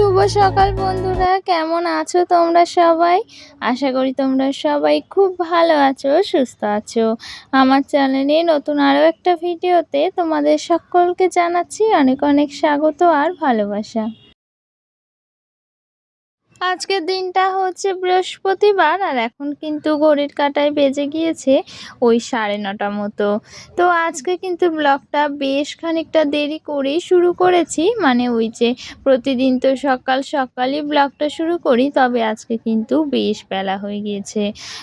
শুভ সকাল বন্ধুরা, কেমন আছো তোমরা সবাই? আশা করি তোমরা সবাই খুব ভালো আছো, সুস্থ আছো। আমার চ্যানেলে নতুন আরও একটা ভিডিওতে তোমাদের সকলকে জানাচ্ছি অনেক অনেক স্বাগত আর ভালোবাসা। আজকের দিনটা হচ্ছে বৃহস্পতিবার আর এখন কিন্তু ঘড়ির কাঁটায় বেজে গিয়েছে ওই সাড়ে নটা মতো। তো আজকে কিন্তু ব্লগটা বেশ খানিকটা দেরি করেই শুরু করেছি। মানে ওই যে প্রতিদিন তো সকাল সকালই ব্লগটা শুরু করি, তবে আজকে কিন্তু বেশ বেলা হয়ে গিয়েছে।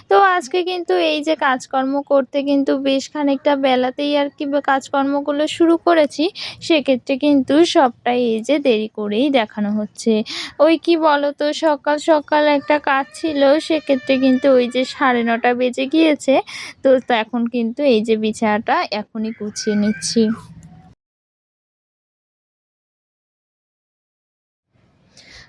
তো আজকে কিন্তু এই যে কাজকর্ম করতে কিন্তু বেশ খানিকটা বেলাতেই আর কি কাজকর্মগুলো শুরু করেছি, সেক্ষেত্রে কিন্তু সবটাই এই যে দেরি করেই দেখানো হচ্ছে। ওই কি বলো তো সকাল সকাল একটা কাজ ছিল, সেক্ষেত্রে কিন্তু ওই যে সাড়ে নটা বেজে গিয়েছে। তো এখন কিন্তু এই যে বিছানাটা এখনই গুছিয়ে নিচ্ছি।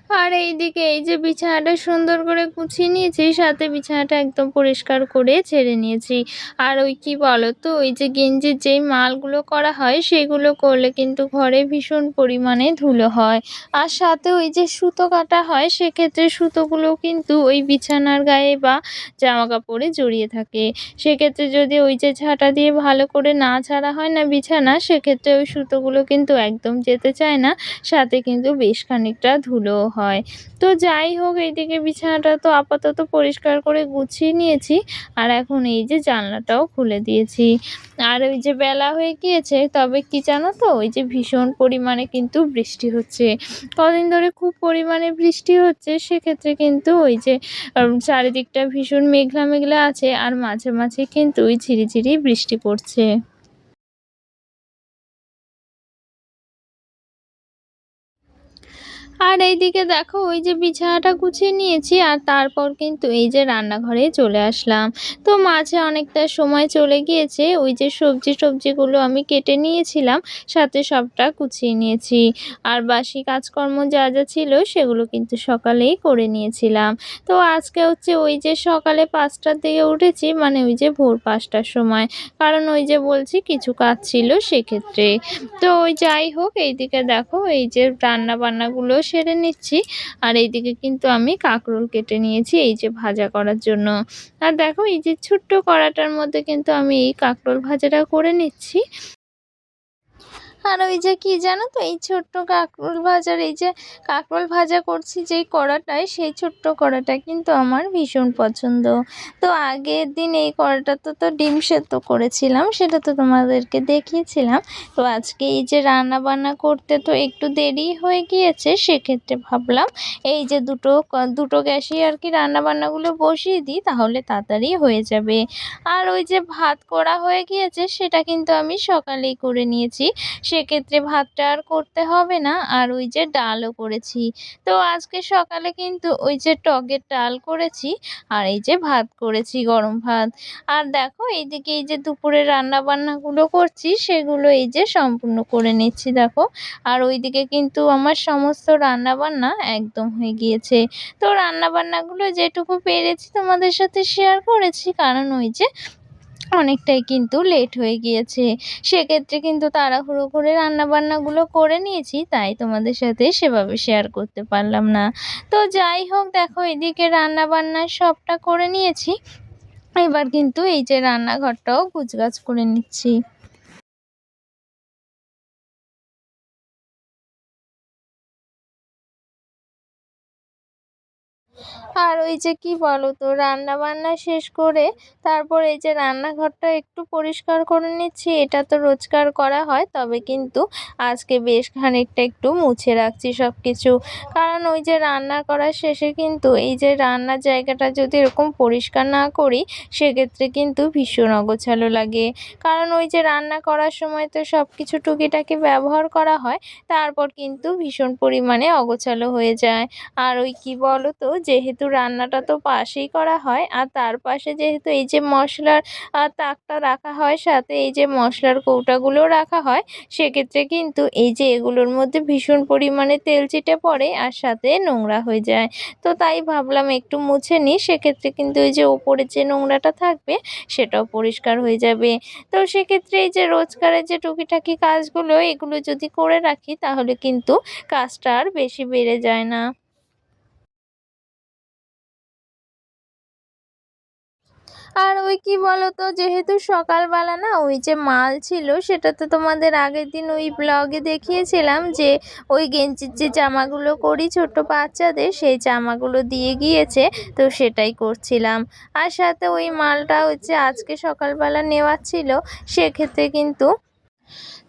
আর এইদিকে এই যে বিছানাটা সুন্দর করে গুছিয়ে নিয়েছি, সাথে বিছানাটা একদম পরিষ্কার করে ছেড়ে নিয়েছি। আর ওই কি বলো তো ওই যে গেঞ্জির যেই মালগুলো করা হয়, সেগুলো করলে কিন্তু ঘরে ভীষণ পরিমাণে ধুলো হয়। আর সাথে ওই যে সুতো কাটা হয়, সেক্ষেত্রে সুতোগুলো কিন্তু ওই বিছানার গায়ে বা জামা কাপড়ে জড়িয়ে থাকে। সেক্ষেত্রে যদি ওই যে ঝাঁটা দিয়ে ভালো করে না ছাড়া হয় না বিছানা, সেক্ষেত্রে ওই সুতোগুলো কিন্তু একদম যেতে চায় না, সাথে কিন্তু বেশ খানিকটা ধুলোও হয়। তো যাই হোক, এইদিকে বিছানাটা তো আপাতত পরিষ্কার করে গুছিয়ে নিয়েছি। আর এখন এই যে জানলাটাও খুলে দিয়েছি। আর ওই যে বেলা হয়ে গিয়েছে, তবে কি জানো তো, ওই যে ভীষণ পরিমাণে কিন্তু বৃষ্টি হচ্ছে। কদিন ধরে খুব পরিমাণে বৃষ্টি হচ্ছে, সেক্ষেত্রে কিন্তু ওই যে চারিদিকটা ভীষণ মেঘলা মেঘলা আছে, আর মাঝে মাঝে কিন্তু ওই ঝিরিঝিরি বৃষ্টি পড়ছে। আর এইদিকে দেখো, ওই যে বিছানাটা গুছিয়ে নিয়েছি আর তারপর কিন্তু এই যে রান্নাঘরে চলে আসলাম। তো মাঝে অনেকটা সময় চলে গিয়েছে, ওই যে সবজি টবজিগুলো আমি কেটে নিয়েছিলাম, সাথে সবটা গুছিয়ে নিয়েছি। আর বাসি কাজকর্ম যা যা ছিল সেগুলো কিন্তু সকালেই করে নিয়েছিলাম। তো আজকে হচ্ছে ওই যে সকালে পাঁচটার দিকে উঠেছি মানে ওই যে ভোর পাঁচটার সময়। কারণ ওই যে বলছি কিছু কাজ ছিল সেক্ষেত্রে। তো ওই যাই হোক, এইদিকে দেখো, এই যে রান্না বান্নাগুলো সেরে নিচ্ছি। আর এইদিকে কিন্তু আমি কাঁকরোল কেটে নিয়েছি, এই যে ভাজা করার জন্য। আর দেখো এই যে ছোট্ট কড়াটার মধ্যে কিন্তু আমি এই কাঁকরোল ভাজাটা করে নিচ্ছি। আর ওই যে কি জানো তো, এই ছোট্ট কাঁকরোল ভাজার, এই যে কাঁকরোল ভাজা করছি যেই কড়াটায়, সেই ছোট্ট কড়াটা কিন্তু আমার ভীষণ পছন্দ। তো আগের দিন এই কড়াটা তো তো ডিম সেদ্ধ করেছিলাম, সেটা তো তোমাদেরকে দেখিয়েছিলাম। তো আজকে এই যে রান্না বান্না করতে তো একটু দেরি হয়ে গিয়েছে, সেক্ষেত্রে ভাবলাম এই যে দুটো দুটো গ্যাসেই আর কি রান্না বান্নাগুলো বসিয়ে দিই, তাহলে তাড়াতাড়ি হয়ে যাবে। আর ওই যে ভাত করা হয়ে গিয়েছে, সেটা কিন্তু আমি সকালেই করে নিয়েছি। সেক্ষেত্রে ভাতটা আর করতে হবে না। আর ওই যে ডালও করেছি। তো আজকে সকালে কিন্তু ওই যে টকের ডাল করেছি আর এই যে ভাত করেছি, গরম ভাত। আর দেখো এইদিকে এই যে দুপুরে রান্না বান্নাগুলো করছি, সেগুলো এই যে সম্পূর্ণ করে নিচ্ছি, দেখো। আর ওইদিকে কিন্তু আমার সমস্ত রান্না বান্না একদম হয়ে গিয়েছে। তো রান্না বান্নাগুলো যেটুকু পেরেছি তোমাদের সাথে শেয়ার করেছি, কারণ ওই যে অনেকটাই কিন্তু লেট হয়ে গিয়েছে। সেক্ষেত্রে কিন্তু তাড়াহুড়ো করে রান্নাবান্নাগুলো করে নিয়েছি, তাই তোমাদের সাথে সেভাবে শেয়ার করতে পারলাম না। তো যাই হোক, দেখো এদিকে রান্নাবান্না সবটা করে নিয়েছি। এবার কিন্তু এই যে রান্নাঘরটাও গুছগাছ করে নিচ্ছি। আর ওই যে কি বলো তো রান্না বান্না শেষ করে তারপর এই যে রান্নাঘরটা একটু পরিষ্কার করে নিচ্ছি, এটা তো রোজকার করা হয়, তবে কিন্তু আজকে বেশ খানিকটা একটু মুছে রাখছি সব কিছু কারণ ওই যে রান্না করার শেষে কিন্তু এই যে রান্নার জায়গাটা যদি এরকম পরিষ্কার না করি, সেক্ষেত্রে কিন্তু ভীষণ অগোছালো লাগে। কারণ ওই যে রান্না করার সময় তো সব কিছু টুকিটাকি ব্যবহার করা হয়, তারপর কিন্তু ভীষণ পরিমাণে অগোছালো হয়ে যায়। আর ওই কি বলো তো যেহেতু রান্নাটা তো পাশেই করা হয়, আর তার পাশে যেহেতু এই যে মশলার তাকটা রাখা হয়, সাথে এই যে মশলার কৌটাগুলোও রাখা হয়, সেক্ষেত্রে কিন্তু এই যে এগুলোর মধ্যে ভীষণ পরিমাণে তেল চিটে পড়ে আর সাথে নোংরা হয়ে যায়। তো তাই ভাবলাম একটু মুছে নিই, সেক্ষেত্রে কিন্তু এই যে ওপরে যে নোংরাটা থাকবে, সেটাও পরিষ্কার হয়ে যাবে। তো সেক্ষেত্রে এই যে রোজকারের যে টুকিটাকি কাজগুলো, এগুলো যদি করে রাখি, তাহলে কিন্তু কাজটা আর বেশি বেড়ে যায় না। আর ওই কি বলতো, যেহেতু সকালবেলা না ওই যে মাল ছিল, সেটা তো তোমাদের আগের দিন ওই ব্লগে দেখিয়েছিলাম যে ওই গেঞ্জির যে জামাগুলো করি ছোট বাচ্চাদের, সেই জামাগুলো দিয়ে গিয়েছে, তো সেটাই করছিলাম। আর সাথে ওই মালটা হচ্ছে আজকে সকালবেলা নেওয়া ছিল, সেক্ষেত্রে কিন্তু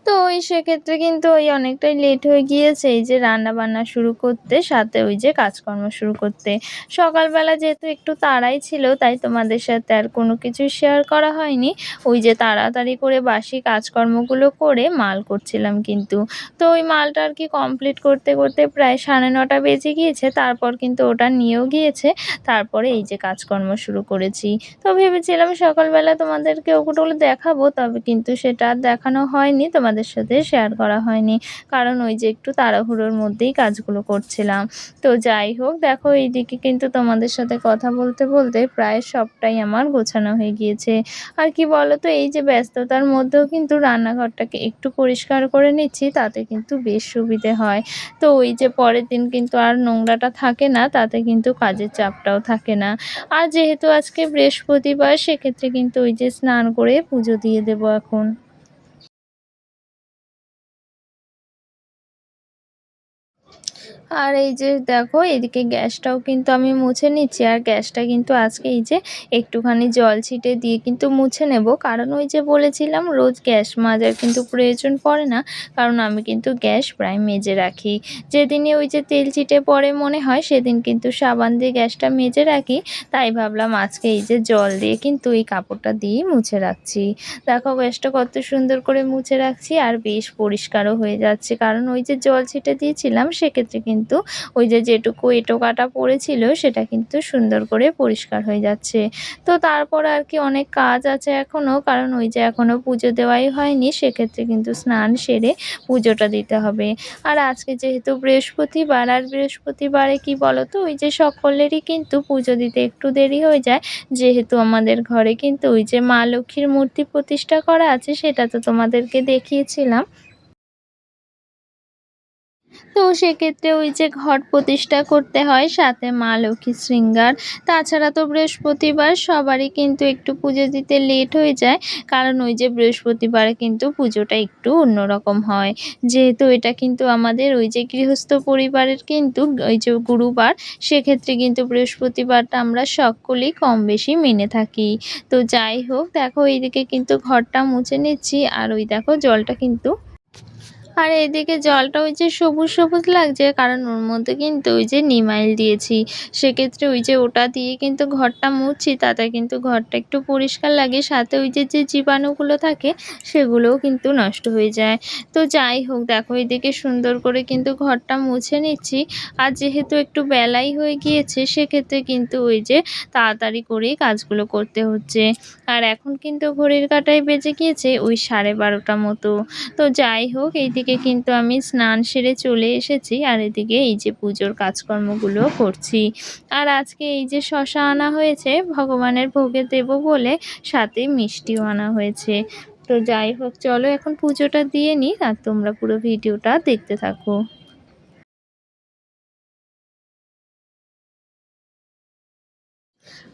তো ওই সেক্ষেত্রে কিন্তু ওই অনেকটাই লেট হয়ে গিয়েছে। এই যে রান্না বান্না শুরু করতে, সাথে ওই যে কাজকর্ম শুরু করতে। সকালবেলা যেহেতু একটু তাড়াই ছিল, তাই তোমাদের সাথে আর কোনো কিছু শেয়ার করা হয়নি। ওই যে তাড়াতাড়ি করে বাসি কাজকর্মগুলো করে মাল করছিলাম কিন্তু। তো ওই মালটা আর কি কমপ্লিট করতে করতে প্রায় সাড়ে নটা বেজে গিয়েছে। তারপর কিন্তু ওটা নিয়েও গিয়েছে। তারপরে এই যে কাজকর্ম শুরু করেছি। তো ভেবেছিলাম সকালবেলা তোমাদেরকে ওগুলো দেখাবো, তবে কিন্তু সেটা আর দেখানো হয়নি। তোমার তোমাদের সাথে শেয়ার করা হয়নি। কারণ ওই যে একটু তাড়াহুড়োর মধ্যেই কাজগুলো করছিলাম। তো যাই হোক, দেখো এইদিকে কিন্তু তোমাদের সাথে কথা বলতে বলতে প্রায় সবটাই আমার গোছানো হয়ে গিয়েছে। আর কি বলো তো এই যে ব্যস্ততার মধ্যেও কিন্তু রান্নাঘরটাকে একটু পরিষ্কার করে নিচ্ছি, তাতে কিন্তু বেশ সুবিধে হয়। তো ওই যে পরের দিন কিন্তু আর নোংরাটা থাকে না, তাতে কিন্তু কাজের চাপটাও থাকে না। আর যেহেতু আজকে বৃহস্পতিবার, সেক্ষেত্রে কিন্তু ওই যে স্নান করে পুজো দিয়ে দেবো এখন। আর এই যে দেখো, এদিকে গ্যাসটাও কিন্তু আমি মুছে নিচ্ছি। আর গ্যাসটা কিন্তু আজকে এই যে একটুখানি জল ছিটে দিয়ে কিন্তু মুছে নেব। কারণ ওই যে বলেছিলাম, রোজ গ্যাস মাজার কিন্তু প্রয়োজন পড়ে না। কারণ আমি কিন্তু গ্যাস প্রায় মেজে রাখি। যেদিনে ওই যে তেল ছিটে পড়ে মনে হয়, সেদিন কিন্তু সাবান দিয়ে গ্যাসটা মেজে রাখি। তাই ভাবলাম আজকে এই যে জল দিয়ে কিন্তু এই কাপড়টা দিয়ে মুছে রাখছি। দেখো গ্যাসটা কত সুন্দর করে মুছে রাখছি, আর বেশ পরিষ্কারও হয়ে যাচ্ছে। কারণ ওই যে জল ছিটে দিয়েছিলাম, সেক্ষেত্রে কিন্তু কিন্তু ওই যে যেটুকু এটো কাটা পড়েছিল সেটা কিন্তু সুন্দর করে পরিষ্কার হয়ে যাচ্ছে। তো তারপর আর কি অনেক কাজ আছে এখনও কারণ ওই যে এখনও পুজো দেওয়াই হয়নি, সেক্ষেত্রে কিন্তু স্নান সেরে পুজোটা দিতে হবে। আর আজকে যেহেতু বৃহস্পতিবার, আর বৃহস্পতিবারে কি বলতো, ওই যে সকলেরই কিন্তু পুজো দিতে একটু দেরি হয়ে যায়। যেহেতু আমাদের ঘরে কিন্তু ওই যে মা লক্ষ্মীর মূর্তি প্রতিষ্ঠা করা আছে, সেটা তো তোমাদেরকে দেখিয়েছিলাম। তো সেক্ষেত্রে ওই যে ঘট প্রতিষ্ঠা করতে হয় সাথে মা লক্ষ্মী শৃঙ্গার। তাছাড়া তো বৃহস্পতিবার সবারই কিন্তু একটু পুজো দিতে লেট হয়ে যায়, কারণ ওই যে বৃহস্পতিবারে কিন্তু পুজোটা একটু অন্যরকম হয়। যেহেতু এটা কিন্তু আমাদের ওই যে গৃহস্থ পরিবারের কিন্তু ওই যে গুরুবার, সেক্ষেত্রে কিন্তু বৃহস্পতিবারটা আমরা সকলেই কম বেশি মেনে থাকি। তো যাই হোক, দেখো এইদিকে কিন্তু ঘরটা মুছে নিচ্ছি, আর ওই দেখো জলটা কিন্তু আর এদিকে জলটা ওই যে সবুজ সবুজ লাগছে, কারণ ওর মধ্যে কিন্তু ওই যে নিমাইল দিয়েছি। সেক্ষেত্রে ওই যে ওটা দিয়ে কিন্তু ঘরটা মুছছি, তাতে কিন্তু ঘরটা একটু পরিষ্কার লাগে, সাথে ওই যে যে জীবাণুগুলো থাকে, সেগুলোও কিন্তু নষ্ট হয়ে যায়। তো যাই হোক, দেখো এদিকে সুন্দর করে কিন্তু ঘরটা মুছে নিচ্ছি। আর যেহেতু একটু বেলাই হয়ে গিয়েছে, সেক্ষেত্রে কিন্তু ওই যে তাড়াতাড়ি করেই কাজগুলো করতে হচ্ছে। আর এখন কিন্তু ঘড়ির কাটায় বেজে গিয়েছে ওই সাড়ে বারোটা মতো। তো যাই হোক, এইদিকে এদিকে কিন্তু আমি স্নান সেরে চলে এসেছি, আর এদিকে এই যে পুজোর কাজকর্মগুলো করছি। আর আজকে এই যে শশা আনা হয়েছে, ভগবানের ভোগে দেব বলে সাথে মিষ্টিও আনা হয়েছে। তো যাই হোক, চলো এখন পুজোটা দিয়ে নিই আর তোমরা পুরো ভিডিওটা দেখতে থাকো।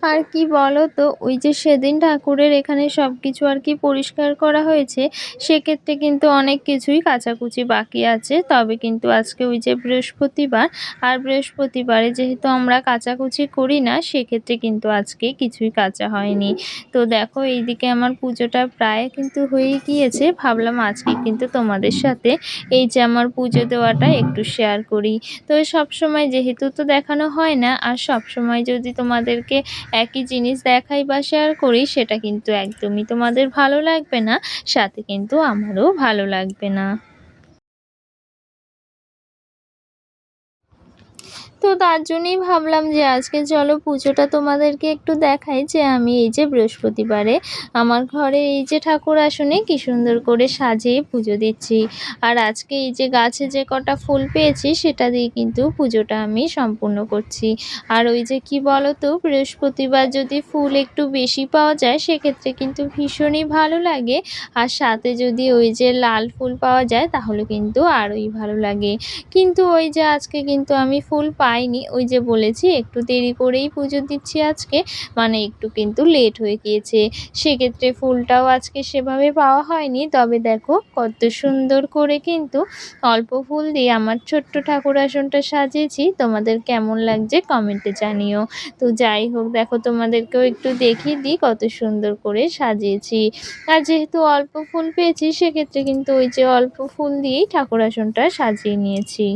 আর কি বলো তো, ওই যে সেদিন ঠাকুরের এখানে সব কিছু আর কি পরিষ্কার করা হয়েছে, সেক্ষেত্রে কিন্তু অনেক কিছুই কাচাকুচি বাকি আছে। তবে কিন্তু আজকে ওই যে বৃহস্পতিবার, আর বৃহস্পতিবারে যেহেতু আমরা কাচাকুচি করি না, সেক্ষেত্রে কিন্তু আজকে কিছুই কাঁচা হয়নি। তো দেখো, এইদিকে আমার পুজোটা প্রায় কিন্তু হয়ে গিয়েছে। ভাবলাম আজকে কিন্তু তোমাদের সাথে এই যে আমার পুজো দেওয়াটা একটু শেয়ার করি। তো সব সময় যেহেতু তো দেখানো হয় না, আর সব সময় যদি তোমাদেরকে একই জিনিস দেখাই বা শেয়ার করি, সেটা কিন্তু একদমই তোমাদের ভালো লাগবে না, সাথে কিন্তু আমারও ভালো লাগবে না। তো তার জন্যই ভাবলাম যে আজকে চলো পুজোটা তোমাদেরকে একটু দেখাই যে আমি এই যে বৃহস্পতিবারে আমার ঘরে এই যে ঠাকুর আসনে কি সুন্দর করে সাজিয়ে পুজো দিচ্ছি। আর আজকে এই যে গাছে যে কটা ফুল পেয়েছি সেটা দিয়ে কিন্তু পুজোটা আমি সম্পূর্ণ করছি। আর ওই যে কি বলো তো বৃহস্পতিবার যদি ফুল একটু বেশি পাওয়া যায় সেক্ষেত্রে কিন্তু ভীষণই ভালো লাগে। আর সাথে যদি ওই যে লাল ফুল পাওয়া যায় তাহলে কিন্তু আরোই ভালো লাগে। কিন্তু ওই যে আজকে কিন্তু আমি ফুল পাইনি। ওই যে বলেছি, একটু দেরি করেই পুজো দিচ্ছি আজকে মানে একটু কিন্তু লেট হয়ে গিয়েছে। সেক্ষেত্রে ফুলটাও আজকে সেভাবে পাওয়া হয়নি। তবে দেখো, কত সুন্দর করে কিন্তু অল্প ফুল দিয়ে আমার ছোট্ট ঠাকুর আসনটা সাজিয়েছি। তোমাদের কেমন লাগছে কমেন্টে জানিও। তো যাই হোক, দেখো তোমাদেরকেও একটু দেখিয়ে দিই কত সুন্দর করে সাজিয়েছি। আর যেহেতু অল্প ফুল পেয়েছি, সেক্ষেত্রে কিন্তু ওই যে অল্প ফুল দিয়েই ঠাকুর আসনটা সাজিয়ে নিয়েছি।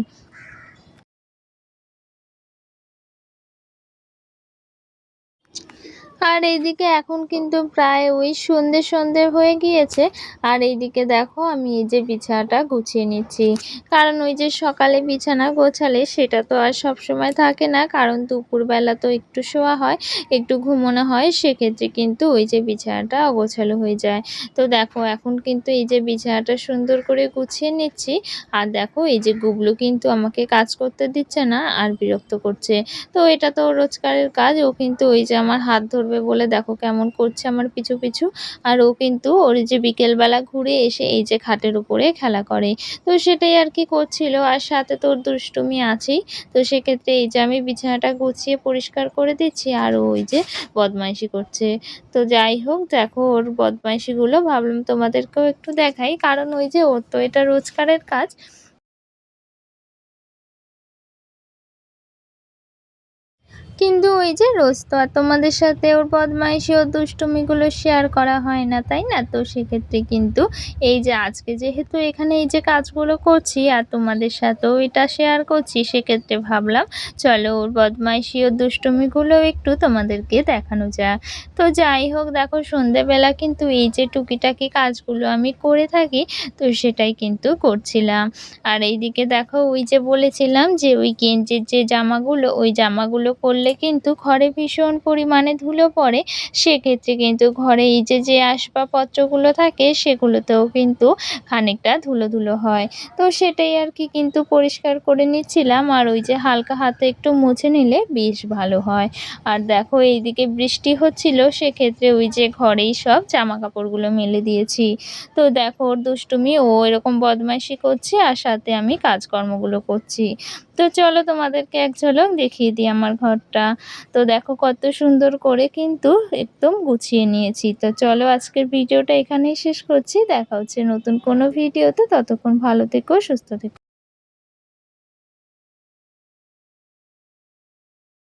আর এইদিকে এখন কিন্তু প্রায় ওই সন্ধে সন্ধে হয়ে গিয়েছে। আর এইদিকে দেখো আমি এই যে বিছানাটা গুছিয়ে নিচ্ছি। কারণ ওই যে সকালে বিছানা গোছালে সেটা তো আর সব সময় থাকে না, কারণ দুপুরবেলা তো একটু শোয়া হয়, একটু ঘুমোনো হয়, সেক্ষেত্রে কিন্তু ওই যে বিছানাটা অগোছালো হয়ে যায়। তো দেখো এখন কিন্তু এই যে বিছানাটা সুন্দর করে গুছিয়ে নিচ্ছি। আর দেখো এই যে গুবলু কিন্তু আমাকে কাজ করতে দিচ্ছে না আর বিরক্ত করছে। তো এটা তো রোজকারের কাজ, ও কিন্তু ওই যে আমার হাত ধরবে বলে দেখো কেমন করছে আমার পিছু পিছু। আর ও কিন্তু ওর যে বিকেলবেলা ঘুরে এসে এই যে খাটের উপরে খেলা করে। তো সেটাই আর কি করছিল। আর সাথে তোর দুষ্টুমি আছেই। তো সেক্ষেত্রে এই যে আমি বিছানাটা গুছিয়ে পরিষ্কার করে দিচ্ছি আর ওই যে বদমাইশি করছে। তো যাই হোক, দেখো ওর বদমাইশিগুলো ভাবলাম তোমাদেরকেও একটু দেখাই। কারণ ওই যে ওর তো এটা রোজকারের কাজ। কিন্তু ওই যে রোজ তো আর তোমাদের সাথে ওর বদমাইশি ও দুষ্টুমিগুলো শেয়ার করা হয় না, তাই না? তো সেক্ষেত্রে কিন্তু এই যে আজকে যেহেতু এখানে এই যে কাজগুলো করছি আর তোমাদের সাথেও এটা শেয়ার করছি, সেক্ষেত্রে ভাবলাম চলো ওর বদমাইশি ও দুষ্টুমিগুলো একটু তোমাদেরকে দেখানো যাক। তো যাই হোক, দেখো সন্ধেবেলা কিন্তু এই যে টুকিটাকি কাজগুলো আমি করে থাকি, তো সেটাই কিন্তু করছিলাম। আর এইদিকে দেখো ওই যে বলেছিলাম যে ওই গেঞ্জের যে জামাগুলো, ওই জামাগুলো করলে কিন্তু ঘরে ভীষণ পরিমাণে ধুলো পড়ে, সেক্ষেত্রে কিন্তু ঘরে এই যে যে আসবাবপত্রগুলো থাকে, সেগুলোতেও কিন্তু খানিকটা ধুলো ধুলো হয়। তো সেটাই আর কি কিন্তু পরিষ্কার করে নিচ্ছিলাম। আর ওই যে হালকা হাতে একটু মুছে নিলে বেশ ভালো হয়। আর দেখো, এইদিকে বৃষ্টি হচ্ছিল, সেক্ষেত্রে ওই যে ঘরেই সব জামা কাপড়গুলো মেলে দিয়েছি। তো দেখো, ওর দুষ্টুমি, ও এরকম বদমাইশি করছে, আর সাথে আমি কাজকর্মগুলো করছি। তো চলো তোমাদেরকে এক ঝলক দেখিয়ে দিই আমার ঘরটা। তো দেখো কত সুন্দর করে কিন্তু একদম গুছিয়ে নিয়েছি। তো চলো আজকের ভিডিওটা এখানেই শেষ করছি। দেখা হচ্ছে নতুন কোনো ভিডিওতে। ততক্ষণ ভালো থেকো, সুস্থ থেকো।